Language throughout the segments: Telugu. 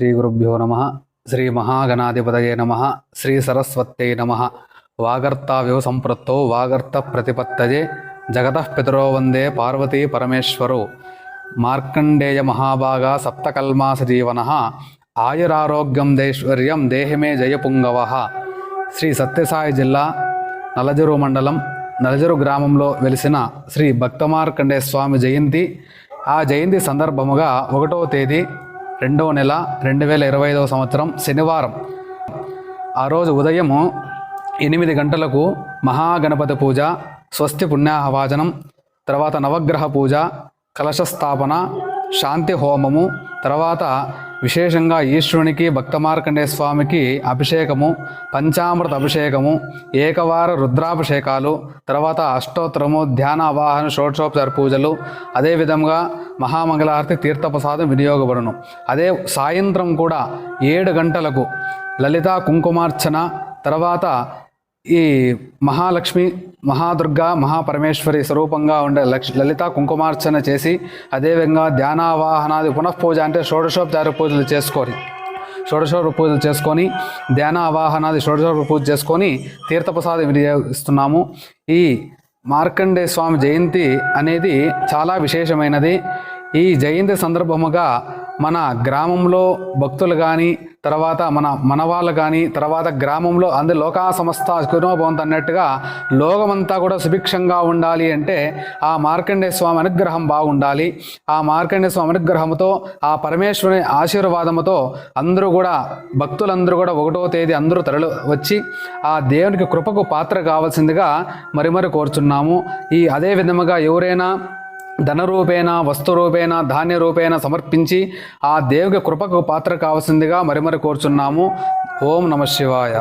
శ్రీ గురుభ్యో నమ. శ్రీ మహాగణాధిపతయే నమ. శ్రీ సరస్వత్యై నమ. వాగర్తావ్యవ సంపృత్తో వాగర్త ప్రతిపత్తయే జగతః పితరో వందే పార్వతీ పరమేశ్వరో. మార్కండేయ మహాభాగ సప్తకల్మాస జీవన. ఆయురారోగ్యం దైశ్వర్యం దేహమే జయపుంగవ. శ్రీ సత్యసాయి జిల్లా నలజరు మండలం నలజరు గ్రామంలో వెలిసిన శ్రీ భక్తమార్కండే స్వామి జయంతి. ఆ జయంతి సందర్భముగా ఒకటో తేదీ రెండవ నెల రెండు వేల ఇరవై ఐదవ సంవత్సరం శనివారం. ఆ రోజు ఉదయము ఎనిమిది గంటలకు మహాగణపతి పూజ స్వస్తి పుణ్యాహవాచనం తర్వాత నవగ్రహ పూజ కలశ స్థాపన శాంతి హోమము తర్వాత విశేషంగా ఈశ్వరునికి భక్తమార్కండేయ స్వామికి అభిషేకము పంచామృత అభిషేకము ఏకవార రుద్రాభిషేకాలు తర్వాత అష్టోత్తరము ధ్యాన అవాహన షోడశోపచార పూజలు అదేవిధంగా మహామంగళహారతి తీర్థప్రసాదం వినియోగపడును. అదే సాయంత్రం కూడా ఏడు గంటలకు లలిత కుంకుమార్చన తర్వాత ఈ మహాలక్ష్మి మహాదుర్గా మహాపరమేశ్వరి స్వరూపంగా ఉండే లక్ష లలిత కుంకుమార్చన చేసి అదేవిధంగా ధ్యానావాహనాది పునఃపూజ అంటే షోడశోపచార పూజలు చేసుకొని షోడశోప పూజలు చేసుకొని ధ్యానావాహనాది షోడశోప పూజ చేసుకొని తీర్థప్రసాదం వినియోగిస్తున్నాము. ఈ మార్కండే స్వామి జయంతి అనేది చాలా విశేషమైనది. ఈ జయంతి సందర్భముగా మన గ్రామంలో భక్తులు కానీ తర్వాత మన మనవాళ్ళు కానీ తర్వాత గ్రామంలో అందరి లోకా సంస్థ కుటుంబవంత అన్నట్టుగా లోకమంతా కూడా సుభిక్షంగా ఉండాలి అంటే ఆ మార్కండే స్వామి అనుగ్రహం బాగుండాలి. ఆ మార్కండే స్వామి అనుగ్రహంతో ఆ పరమేశ్వరుని ఆశీర్వాదముతో అందరూ కూడా భక్తులందరూ కూడా ఒకటో తేదీ అందరూ తరలి వచ్చి ఆ దేవునికి కృపకు పాత్ర కావాల్సిందిగా మరి మరి కోరుచున్నాము. ఈ అదే విధముగా ఎవరైనా ధనరూపేణ వస్తురూపేణ ధాన్య రూపేణ సమర్పించి ఆ దేవుని కృపకు పాత్ర కావాల్సిందిగా మరి కోరుచున్నాము. ఓం నమ శివాయ.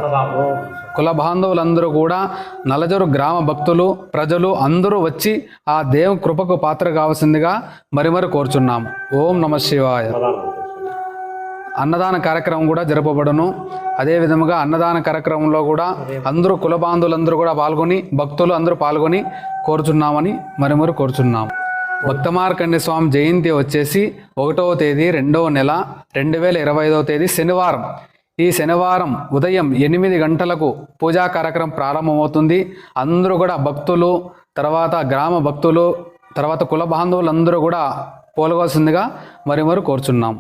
కుల బాంధవులందరూ కూడా నలజరు గ్రామ భక్తులు ప్రజలు అందరూ వచ్చి ఆ దేవుని కృపకు పాత్ర కావాల్సిందిగా మరి కోరుచున్నాము. ఓం నమ శివాయ. అన్నదాన కార్యక్రమం కూడా జరపబడును. అదేవిధముగా అన్నదాన కార్యక్రమంలో కూడా అందరూ కుల బాంధువులందరూ కూడా పాల్గొని భక్తులు అందరూ పాల్గొని కోరుచున్నామని మరి కోరుచున్నాము. భక్తమార్కండ స్వామి జయంతి వచ్చేసి ఒకటవ తేదీ రెండవ నెల రెండు వేల ఇరవై ఐదవ తేదీ శనివారం. ఈ శనివారం ఉదయం ఎనిమిది గంటలకు పూజా కార్యక్రమం ప్రారంభమవుతుంది. అందరూ కూడా భక్తులు తర్వాత గ్రామ భక్తులు తర్వాత కుల బాంధవులందరూ కూడా పోలవలసిందిగా మరి మరి కోరుచున్నాం.